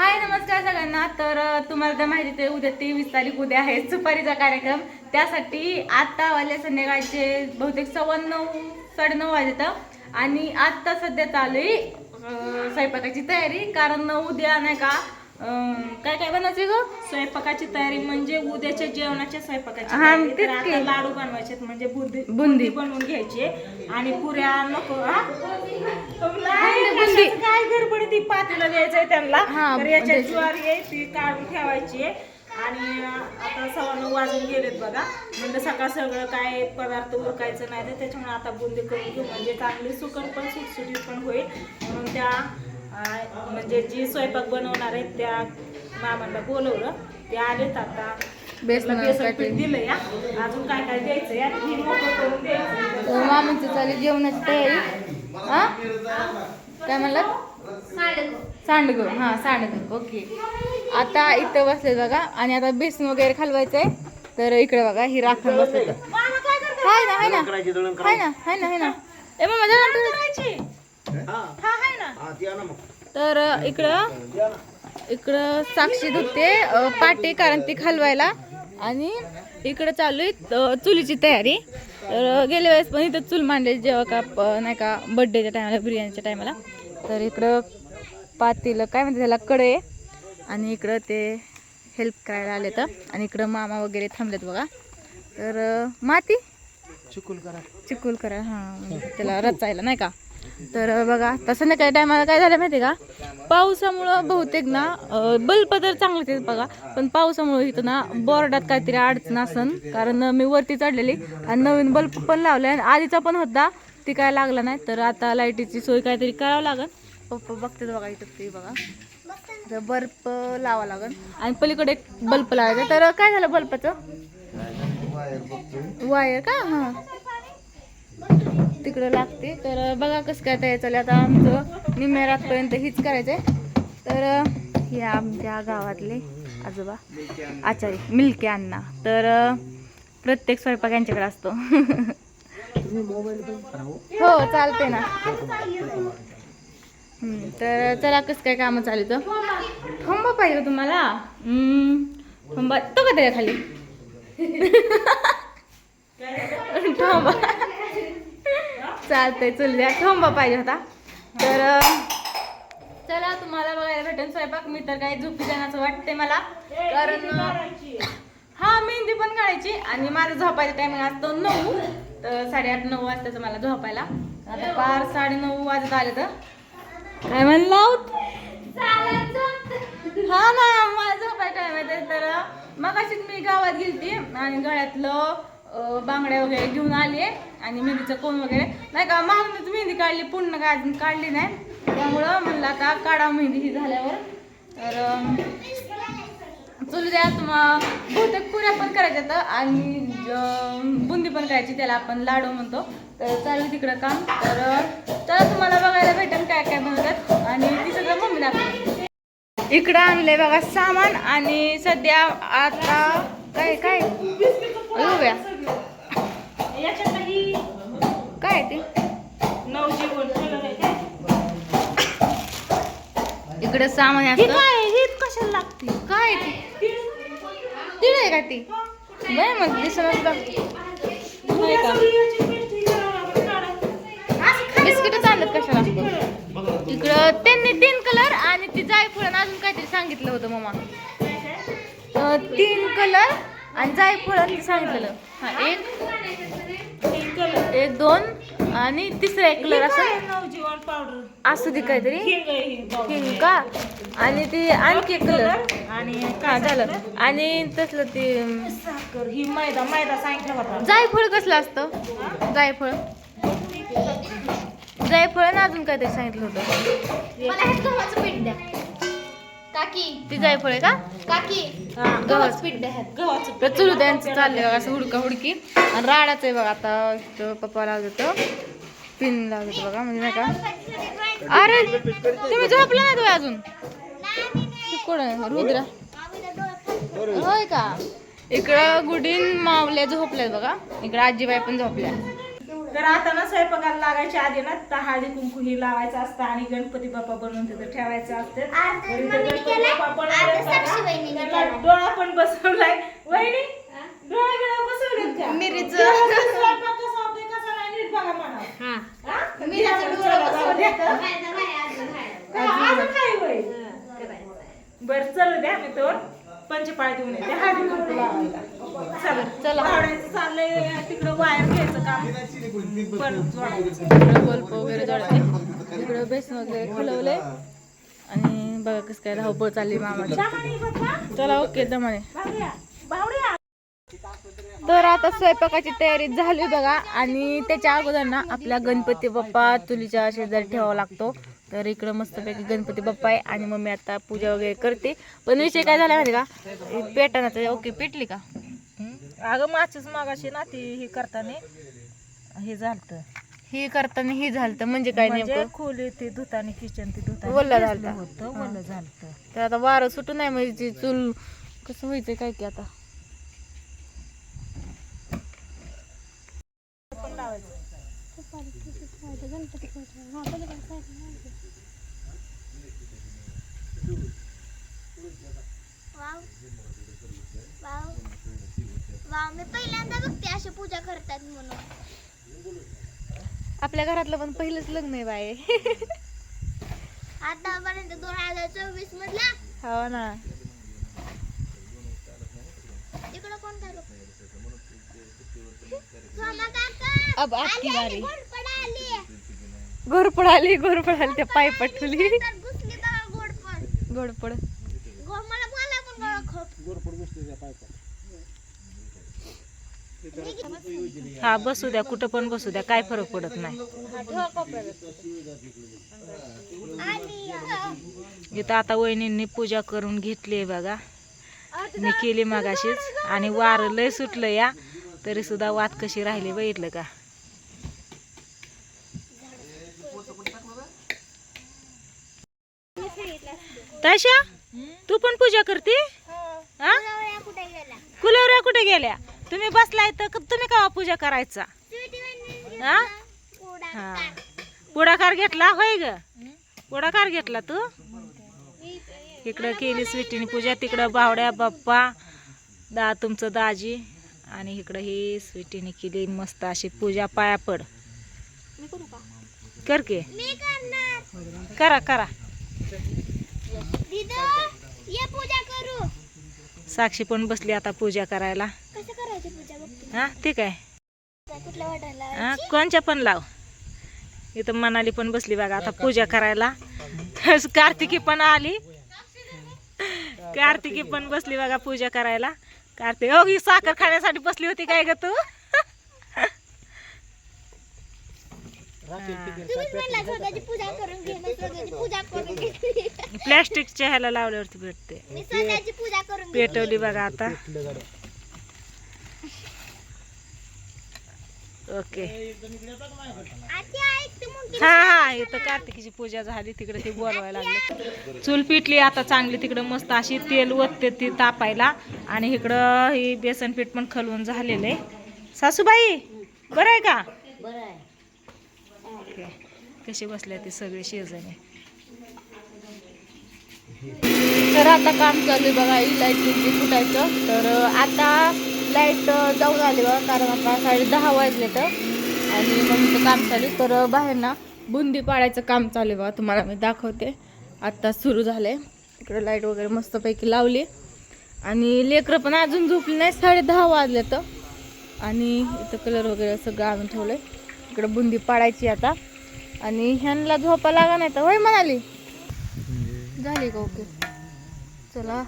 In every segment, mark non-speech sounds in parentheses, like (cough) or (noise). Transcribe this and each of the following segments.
हाय नमस्कार सगळ्यांना. तर तुम्हाला तर माहिती आहे उद्या तेवीस तारीख उद्या आहे सुपारीचा कार्यक्रम. त्यासाठी आत्ता वाले संध्याकाळचे बहुतेक सव्वा नऊ साडेनऊ वाजत. आणि आत्ता सध्या चालू आहे स्वयंपाकाची तयारी. कारण उद्या नाही का काय काय बनायचं ग स्वयंपाकाची तयारी म्हणजे उद्याच्या जेवणाच्या स्वयंपाकाची हा, तयारी. तेच तर आता की. लाडू बनवायचे म्हणजे बुंदी बुंदी. बनवून घ्यायची आणि पुऱ्या नको हा? नाही, बुंदी. कशाचं काय गडबड ती पातीला द्यायचंय त्यांना हा, तर याच्या द्यायचं. ज्वारी आहे ती काढून ठेवायची आहे. आणि आता सव्वा नऊ वाजून गेलेत बघा म्हणजे सकाळ सगळं काय पदार्थ उरकायचं नाही तर त्याच्यामुळे आता बुंदी करून घेऊ म्हणजे चांगली सुकट पण सुटसुटीत पण होईल म्हणून त्या म्हणजे जी स्वयंपाक बनवणार आहेत त्या मामांना बोलवलं. ते आलेत आता. बेसन दिलंय हा. अजून काय काय द्यायचं या ही मोकळं करून द्यायचं तर मामांची चालू जेवणाची तयारी. हा? काय म्हणलं? सांडग. हा सांडग. ओके. आता इथं बसले बघा. आणि आता बेसन वगैरे खालवायचंय. तर इकडे बघा ही राखण बसले हाय ना हाय ना. हाय ना हाय ना हाय ना. ए करायची. हा. आहे ना. तर इकडं इकडं साक्षी धुते पाटे कारण ती खालवायला. आणि इकडं चालू आहे चुलीची तयारी. तर गेल्या वेळेस पण इथं चूल मांडली जेव्हा का नाही का बड्डेच्या टायमाला बिर्याणीच्या टायमाला तर इकडं पातीला काय म्हणते त्याला कडे आणि इकडं ते हेल्प करायला आले तर आणि इकडं मामा वगैरे थांबलेत बघा. तर माती? चिकुल करा हां. म्हणजे त्याला रचायला नाही का? तर बघा आता संध्याकाळी टायमाला काय झालं माहिती का? पावसामुळं बहुतेक ना बल्ब तर चांगले ते बघा पण पावसामुळे इथं ना बोर्डात काहीतरी अडचण असन कारण मी वरती चढलेली आणि नवीन बल्ब पण लावले आणि आधीचा पण होता ती काय लागला नाही तर आता लाईटीची सोय काहीतरी करावं लागेल पप्पा बघते बघा इथं ते बघा. तर बल्ब लावा लागेल आणि पलीकडे एक बल्ब लावायचा. तर काय झालं बल्बाचं? वायर का? हां. तिकडं लागते. तर बघा कसं काय तयार चालेल आता आमचं निम्म्या रातपर्यंत हीच करायचंय. तर हे आमच्या गावातले आजोबा आचार्य मिलके अण्णा. तर प्रत्येक स्वयंपाक यांच्याकडे असतो. हो चालते ना. तर चला कसं काय कामं चालू तर थांबा पाहिजे का तुम्हाला. थंबा. तो का त्याच्याखाली? (laughs) थांबा. चालतंय चल द्या थांबा पाहिजे होता. तर चला तुम्हाला बघायला भेटेल स्वयंपाक. मी तर काही झोपी जाण्याचं वाटते मला. कारण हा मेहंदी पण काढायची आणि माझं झोपायचा टायमिंग असतो नऊ. तर साडेआठ नऊ वाजताचं मला झोपायला. आता पार साडेनऊ वाजत आले तर. काय म्हणलं हो? हा? ना माझा झोपायचा टाइम आहे तर मग अशीच मी गावात गेलती आणि गळ्यातलं बांगड्या वगैरे घेऊन आले आणि मेहंदीचं कोण वगैरे. नाही का मागणीच मेहंदी काढली पूर्ण काय अजून काढली नाही. त्यामुळं म्हणलं आता काढा मेहंदी ही झाल्यावर. तर अं, चलू द्या तुम्हाला बहुतेक पुऱ्या पण करायच्या तर आणि बुंदी पण करायची त्याला आपण लाडू म्हणतो. तर चालू तिकडं काम. तर तर चला तुम्हाला बघायला भेटेल काय काय बनवतात. आणि ती सगळं मम्मी दाखवते इकडं आणलंय बघा सामान आणि सध्या आता काय काय? उभ्या. काय ते? इकडं सामान कशाला लागते? काय ती? तिळ आहे का ती? बाय मग दिसत. बिस्किटच आणलं कशाला? इकडं त्यांनी तीन कलर आणि ती जायफळ काहीतरी सांगितलं होतं मामा. अं, तीन कलर आणि जायफळ सांगितलेलं. हा एक एक कलर एक दोन आणि तिसरा एक कलर असं. असू दे काहीतरी. हिंग का? आणि ती आणखी एक कलर. आणि हा काय झालं? आणि तसलं ते ही मैदा मैदा सांगितलं होता. जायफळ कसलं असतं? जायफळ. जायफळ आणि अजून काहीतरी सांगितलं होतं. मला हे गव्हाचं पीठ द्या. काकी. ती जायफळ आहे का? काकी. हा, गव्हाचं पीठ द्या. गव्हाचं तर चुलू त्यांचं चाललंय बघा असं हुडका हुडकी. आणि राडाच आहे बघा आता इथं पप्पा लावत होतं पिन लावत होतं बघा म्हणजे नाही का? अरे तुम्ही झोपला नाही तुम्ही अजून? कोण आहे? रुद्रा? होय का? इकडं गुडीन मावल्या झोपल्यात बघा. इकडं आजीबाई पण झोपल्या. तर आता ना स्वयंपाकाला लागायच्या आधी ना तर हळदी कुंकू ही लावायचं असतं आणि गणपती बाप्पा बनवून तिथं ठेवायचं असतं. डोळा पण बसवलाय वहिनी डोळा बिळा बसवलेत का मिरीचं. देवाचा स्वयंपाक कसा होतोय कसा नाही नीट बघा म्हणा हा हा? मिरीचं चला, डोळं जाऊ बसवलं द्या. तर फायदा नाही, अर्धं खायला. का? अजून काय होय बर चलू द्या मी तर पंचपाळी देऊन येते. कुंकू लावायला चला. चला. भावड्याचं चाललंय. तिकडं वायर घ्यायचं काम. पण जोडायचं. इकडं बल्ब वगैरे बेसन वगैरे खुलवले. आणि बघा कसं काय धावपळ चालली बघा. चला ओके दमाने. तर आता स्वयंपाकाची तयारी झाली बघा. आणि त्याच्या अगोदर ना आपल्या गणपती बाप्पा चुलीच्या शेजारी ठेवावा लागतो. तर इकडं मस्तपैकी गणपती बाप्पा आहे आणि मम्मी आता पूजा वगैरे करते. पण विषय काय झाला माहिती का? पेटाना ओके पेटली का? अगं माचीच मागाशी ना ती हे करताना हे झालत. ही करताना ही झालं म्हणजे काय म्हणजे नेमकं? खोली ते धुताने किचन ते धुताने. वल्लं केसलं झालतं. होतं. वल्ल झालत. तर आता वारं सुटू नाही म्हणजे चूल कसं व्हायचं काय की आता पण लावायचं वाव. वाव. वाव, मी पहिल्यांदा बघते अशी पूजा करतात म्हणून आपल्या घरातलं पण पहिलंच लग्न आहे बाय आतापर्यंत दोन हजार चोवीस मधला. हो ना. तिकडं कोण काय बघ सोमा काका. अब आपकी आली, बारी आली, घोरपड आली. घोरपड आली घोरपड आली त्या पाय पटवली तर घुसली बघा घोरपड घोरपड घो- मला बोला पण गळा खप. हा बसू द्या कुठं पण बसू द्या काय फरक पडत नाही. इथं आता वहिनींनी पूजा करून घेतली बघा. मी केली मागाशीच आणि वार लय सुटलं या तरी सुद्धा वात कशी राहिली बघितलं का. तशा तू पण पूजा करते? कुलवऱ्या कुठे गेल्या? तुम्ही बसलाय तर तुम्ही का पूजा करायचा? हा? हा. पुढाकार घेतला? होय ग. पुढाकार घेतला तू? इकडं केली स्वीटीने पूजा तिकडं बावड्या बाप्पा दा तुमचं दाजी आणि इकडं ही स्वीटीने केली मस्त अशी पूजा पाया पड. करू का. कर करू. साक्षी पण बसली आता पूजा करायला. हा ठीक आहे. हा कोणच्या पण लाव. इथं मनाली पण बसली बघा आता पूजा करायला. कार्तिकी पण आली. कार्तिकी पण बसली बघा पूजा करायला. कार्तिक हो ही साखर खाण्यासाठी बसली होती काय ग तू? प्लॅस्टिकच्या ह्याला लावल्यावरती भेटते. पेटवली बघा आता. ओके. हा हा इथं कार्तिकीची पूजा झाली तिकडे ते बोलवायला लागले. चूल पिटली आता चांगली तिकडं मस्त अशी तेल ओतते ती तापायला. आणि इकडं ही बेसन पीठ पण खलवून झालेलं आहे. सासूबाई बरं आहे का? ओके. कसे बसले ते सगळे शेजारी. तर आता काम चालू आहे बघा तुमची फुटायचं तर आता लाइट जाऊन आली बघा कारण आता साडे दहा वाजले तर. आणि मग काम चालू तर बाहेर ना बुंदी पाडायचं काम चालू आहे बघा तुम्हाला मी दाखवते. आत्ता सुरू झालंय. इकडे लाइट वगैरे मस्तपैकी लावली. आणि लेकरं पण अजून झोपली नाही साडे दहा वाजले तर. आणि इथं कलर वगैरे सगळं आणून आहे इकडे बुंदी पाडायची आता. आणि ह्यांना झोपा लागा नाही तर होय म्हणाली. झाली का ओके? चला.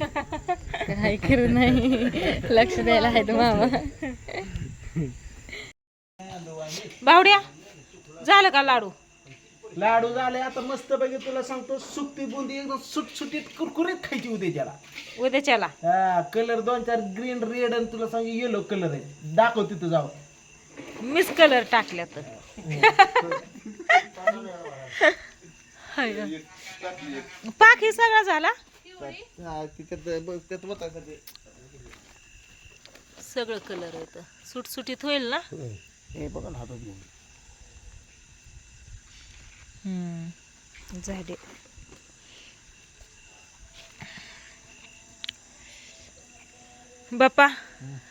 काय करू नाही. लक्ष द्यायला आहे तो मामा. बावड्या झालं का लाडू? लाडू झाले आता मस्त पैकी तुला सांगतो सुकती बुंदी एकदम सुटसुटीत कुरकुरीत खायची उद्या त्याला. उद्याच्याला? हा कलर दोन चार ग्रीन रेड आणि तुला सांगू येलो कलर आहे. दाखव तिथं जाऊ मिस कलर टाकल्या तर. पाक हे सगळा झाला? सगळं कलर येतं सुटसुटीत होईल ना? हे बघा ना हातात घेऊन. हम्म, झाले बाप्पा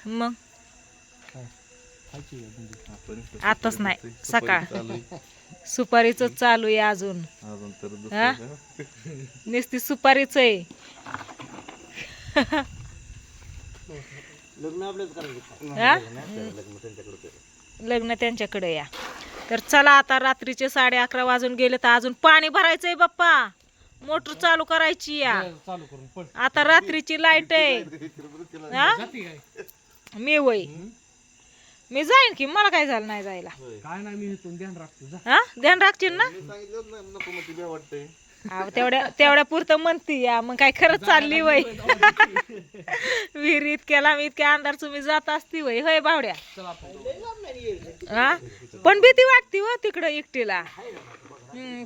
मग. आताच नाही. सकाळ. सुपारीच चालू आहे अजून. हा? नुसती सुपारीच आहे. लग्न आपल्याच करायचं? लग्न त्यांच्याकडे लग्न त्यांच्याकडे या. तर चला आता रात्रीचे साडे अकरा वाजून गेले तर अजून पाणी भरायचंय बाप्पा. मोटर चालू करायची या. चालू करून पण आता रात्रीची लाइट आहे. हा? मी वय मी जाईन की मला काय झालं नाही जायला. काय नाही मी इथून ध्यान राखतो जा. हा? ध्यान राखशील ना? अहो, तेवढ्या तेवढ्या पुरतं म्हणती या मग काय खरंच चालली वय. विहीर इतक्याला मी इतक्या अंधार तुम्ही जात असती वय. होय बावड्या? हा? पण भीती वाटते हो तिकडं एकटीला.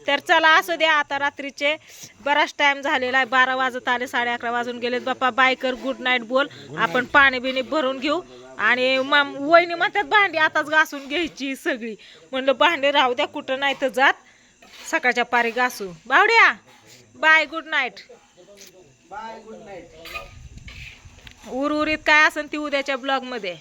तर चला असू द्या आता रात्रीचे बराच टाइम झालेला आहे. बारा वाजत आले साडे अकरा वाजून गेलेत. बाप्पा बायकर गुड नाईट बोल. आपण पाणी बिणी भरून घेऊ. आणि मग वहिनी म्हणतात भांडी आताच घासून घ्यायची सगळी. म्हणलं भांडी राहू द्या कुठं नाही तर जात. सकाळच्या पारी घासू. बावड्या bye good night bye good night उर्वरित काय असेल ती उद्याच्या ब्लॉगमध्ये